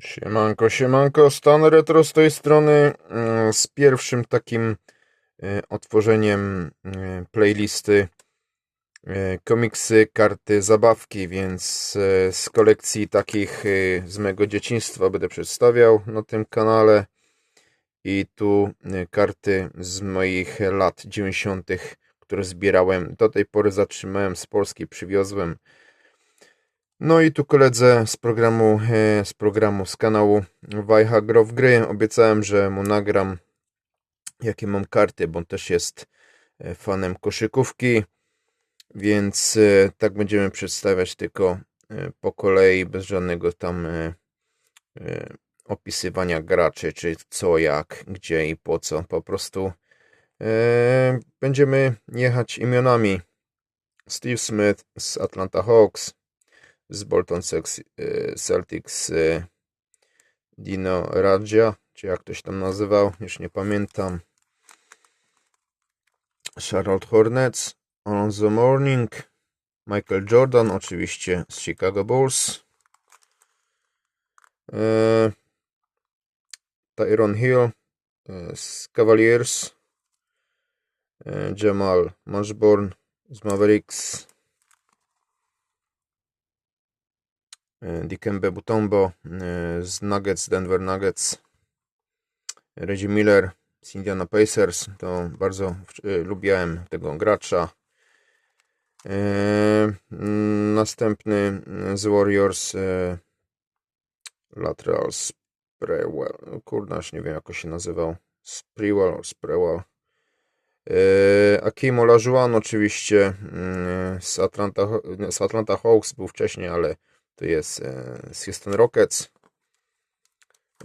Siemanko, siemanko, Stan Retro z tej strony mm, z pierwszym takim e, otworzeniem e, playlisty e, komiksy, karty, zabawki, więc z kolekcji takich z mego dzieciństwa będę przedstawiał na tym kanale i tu karty z moich lat 90., które zbierałem. Do tej pory zatrzymałem z Polski, przywiozłem. No i tu koledze z programu, e, z programu, z kanału Wajcha Gro w Gry obiecałem, że mu nagram jakie mam karty, bo on też jest e, fanem koszykówki, więc e, tak będziemy przedstawiać tylko po kolei, bez żadnego tam opisywania graczy, czy co, jak, gdzie i po co. Po prostu będziemy jechać imionami. Steve Smith z Atlanta Hawks, z Bolton e, Celtics e, Dino Radja, czy jak ktoś tam nazywał, już nie pamiętam. Charlotte Hornets, Alonzo Morning, Michael Jordan, oczywiście z Chicago Bulls, e, Tyron Hill z Cavaliers, Jamal Mashburn z Mavericks, Dikembe Mutombo e, z Nuggets, Denver Nuggets, Reggie Miller z Indiana Pacers, to bardzo e, lubiłem tego gracza. E, Następny z Warriors e, Lateral Sprewell, kurna, już nie wiem jak się nazywał, Sprewell, Sprewell. E, Akim Olajuwon oczywiście z Atlanta, z Atlanta Hawks był wcześniej, ale to jest e, z Houston Rockets.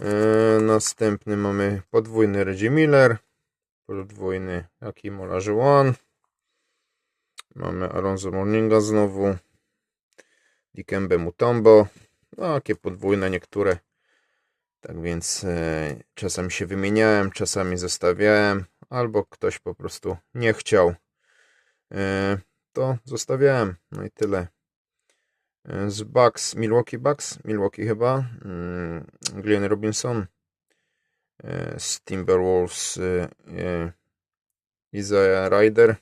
E, Następny mamy podwójny Reggie Miller, podwójny Akim Olajuwon. Mamy Alonso Morninga znowu, Dikembe Mutombo, no takie podwójne niektóre. Tak więc e, czasami się wymieniałem, czasami zostawiałem, albo ktoś po prostu nie chciał, to zostawiałem. No i tyle. Z Bucks, Milwaukee Bucks, Milwaukee chyba, mm, Glenn Robinson, e, z Timberwolves e, e, Isaiah Ryder,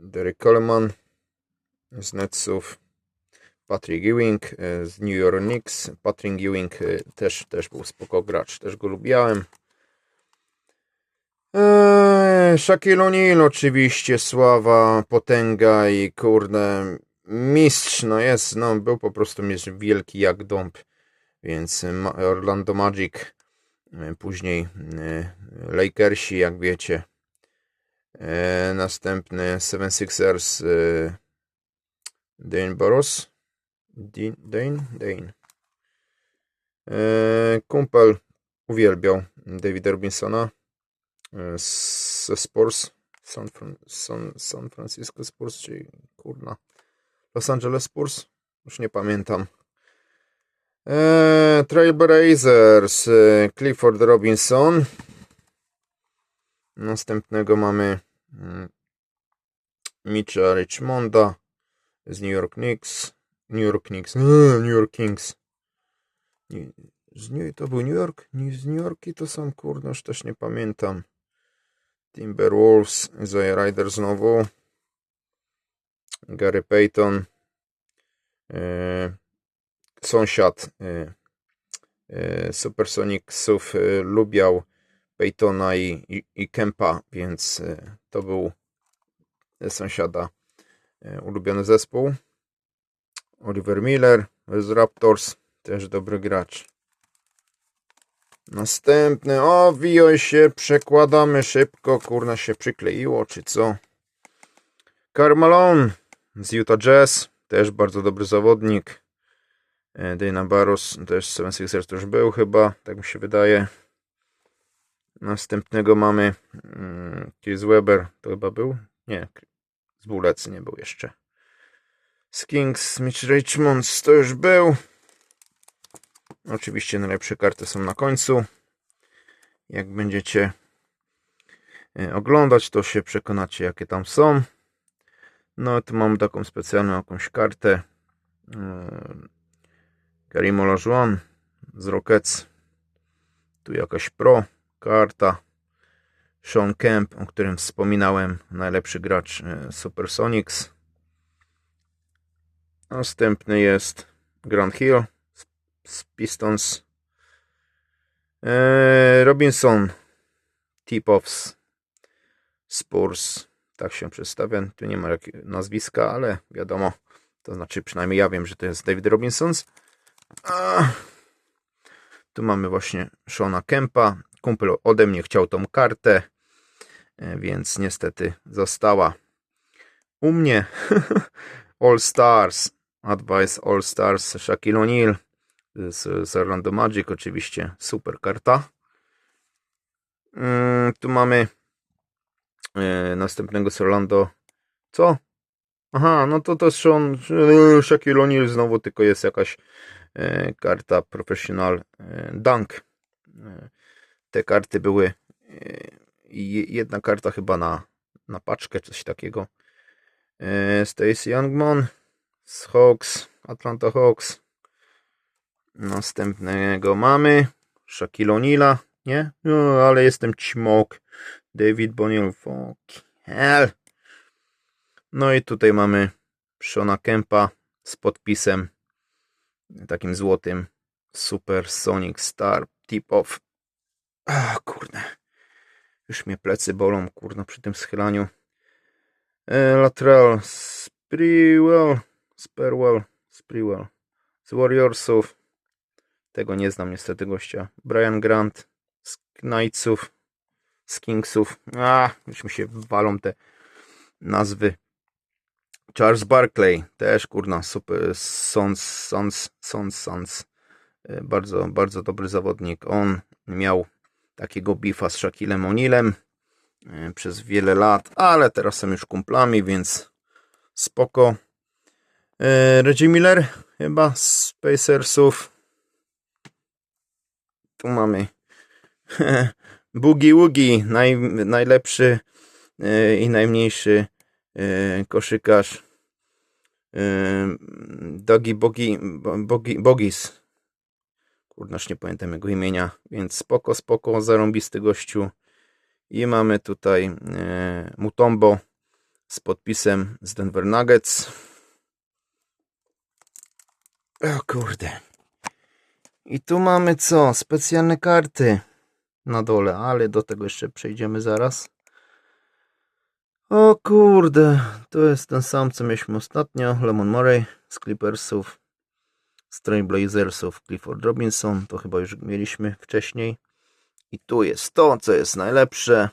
Derek Coleman z Netsów, Patrick Ewing z New York Knicks. Patrick Ewing też, też był spoko gracz, też go lubiałem. Eee, Shaquille O'Neal oczywiście, sława, potęga i kurde, mistrz, no jest, no był po prostu mistrz wielki jak dąb, więc Ma- Orlando Magic, e, później e, Lakersi, jak wiecie. Następny Seven Sixers, e, Dane Boros, Dean, Dane, Dane. Kumpel uwielbiał Davida Robinsona Spurs, San, San, San Francisco Spurs, czy kurna, Los Angeles Spurs, już nie pamiętam. E, Trailblazers, e, Clifford Robinson. Następnego mamy mm, Mitcha Richmonda z New York Knicks. New York Knicks. Eee, New York Kings. Z New, to był New York? Z New Yorki to są, kurde, już też nie pamiętam. Timberwolves, Isaiah Ryder znowu. Gary Payton. E, sąsiad e, e, Supersonicsów e, lubiał Paytona i, i, i Kempa, więc e, to był sąsiada e, ulubiony zespół. Oliver Miller z Raptors, też dobry gracz. Następny, o wioj się, przekładamy szybko, kurna się przykleiło, czy co? Carmalone z Utah Jazz, też bardzo dobry zawodnik. E, Dana Barros, też z 76ers to już był chyba, tak mi się wydaje. Następnego mamy mm, Chris Webber, to chyba był? Nie, z Bullets nie był jeszcze. Z Kings, Mitch Richmonds to już był. Oczywiście najlepsze karty są na końcu. Jak będziecie e, oglądać, to się przekonacie, jakie tam są. No, tu mam taką specjalną jakąś kartę. e, Karim Olajuwon z Rockets. Tu jakaś pro karta. Sean Kemp, o którym wspominałem, najlepszy gracz e, Supersonics. Następny jest Grant Hill z- Pistons. E, Robinson, Tip-Offs, Spurs, tak się przedstawia. Tu nie ma nazwiska, ale wiadomo, to znaczy przynajmniej ja wiem, że to jest David Robinsons. A, tu mamy właśnie Shona Kempa. Kumpel ode mnie chciał tą kartę, e, więc niestety została u mnie. All Stars, Advice All Stars, Shaquille O'Neal z, z Orlando Magic, oczywiście super karta. Mm, tu mamy e, następnego z Orlando. Co? Aha, no to to jest Sean, e, Shaquille O'Neal znowu, tylko jest jakaś e, karta Professional Dunk. Te karty były jedna karta chyba na, na paczkę, coś takiego. Stacy Youngman z Hawks, Atlanta Hawks. Następnego mamy Shaquille O'Neala, nie? No, ale jestem ćmok. David Boniel, fuck hell. No i tutaj mamy Shona Kempa z podpisem takim złotym Super Sonic Star Tip Off. A kurde. Już mnie plecy bolą, kurno, przy tym schylaniu. E, lateral Sprewell, Sperwell, Sprewell z Warriorsów. Tego nie znam niestety gościa. Brian Grant z Knightsów, z Kingsów. A, już mi się walą te nazwy. Charles Barkley, też kurna, super, Sons, Sons, Sons, Sons. Bardzo, bardzo dobry zawodnik. On miał takiego bifa z Shaquillem O'Nealem e, przez wiele lat, ale teraz są już kumplami, więc spoko. E, Reggie Miller chyba z Pacersów. Tu mamy Boogie Woogie, naj, najlepszy e, i najmniejszy e, koszykarz. E, Dogi Bogi, Bogi, Bogis. Kurnaż nie pamiętam jego imienia, więc spoko, spoko, zarąbisty gościu. I mamy tutaj Mutombo z podpisem z Denver Nuggets. O kurde. I tu mamy co? Specjalne karty na dole, ale do tego jeszcze przejdziemy zaraz. O kurde, to jest ten sam, co mieliśmy ostatnio. Lemon Murray z Clippersów, z Trailblazersów, Clifford Robinson, to chyba już mieliśmy wcześniej. I tu jest to, co jest najlepsze.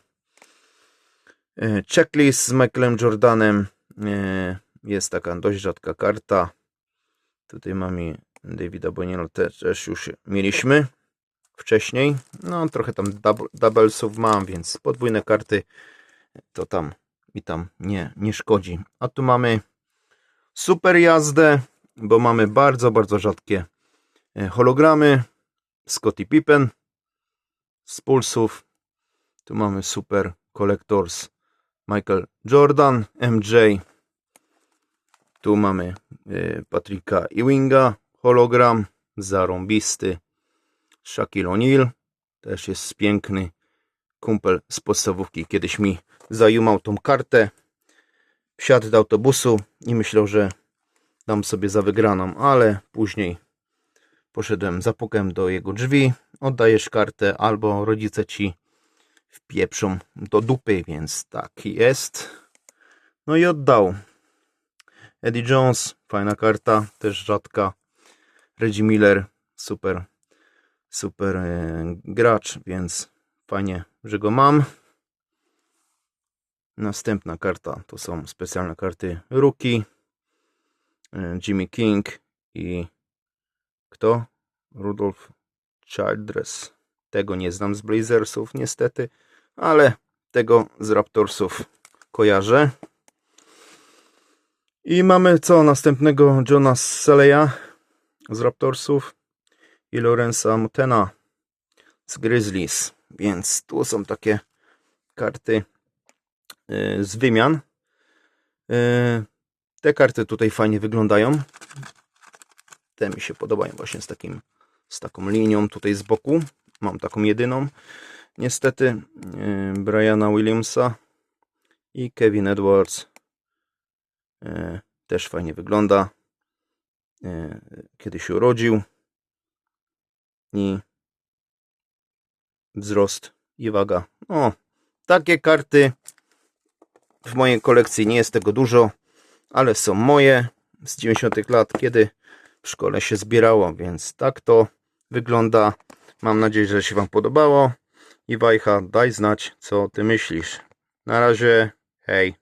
E, Checklist z Michaelem Jordanem. E, Jest taka dość rzadka karta. Tutaj mamy Davida Boniela też, już mieliśmy wcześniej. No trochę tam doublesów mam, więc podwójne karty to tam mi tam nie, nie szkodzi. A tu mamy super jazdę, bo mamy bardzo, bardzo rzadkie e, hologramy. Scottie Pippen z Pulsów. Tu mamy super collectors Michael Jordan, MJ. Tu mamy e, Patryka Ewinga, hologram, zarąbisty. Shaquille O'Neal, też jest piękny kumpel z podstawówki. Kiedyś mi zajumał tą kartę, wsiadł do autobusu i myślał, że dam sobie za wygraną, ale później poszedłem, zapukałem do jego drzwi, oddajesz kartę albo rodzice ci wpieprzą do dupy, więc tak jest. No i oddał. Eddie Jones, fajna karta, też rzadka. Reggie Miller, super, super e, gracz, więc fajnie, że go mam. Następna karta to są specjalne karty Rookie, e, Jimmy King i kto? Rudolph Childress. Tego nie znam z Blazersów niestety, ale tego z Raptorsów kojarzę. I mamy co? Następnego Johna Saleya z Raptorsów i Lorenza Mutena z Grizzlies. Więc tu są takie karty y, z wymian. Y, Te karty tutaj fajnie wyglądają. Te mi się podobają właśnie z takim, z taką linią tutaj z boku. Mam taką jedyną. Niestety yy, Briana Williamsa i Kevin Edwards też fajnie wygląda. Yy, Kiedy się urodził i wzrost i waga. No, takie karty w mojej kolekcji nie jest tego dużo, ale są moje z 90 lat, kiedy w szkole się zbierało, więc tak to wygląda. Mam nadzieję, że się Wam podobało. I Wajcha, daj znać, co Ty myślisz. Na razie, hej.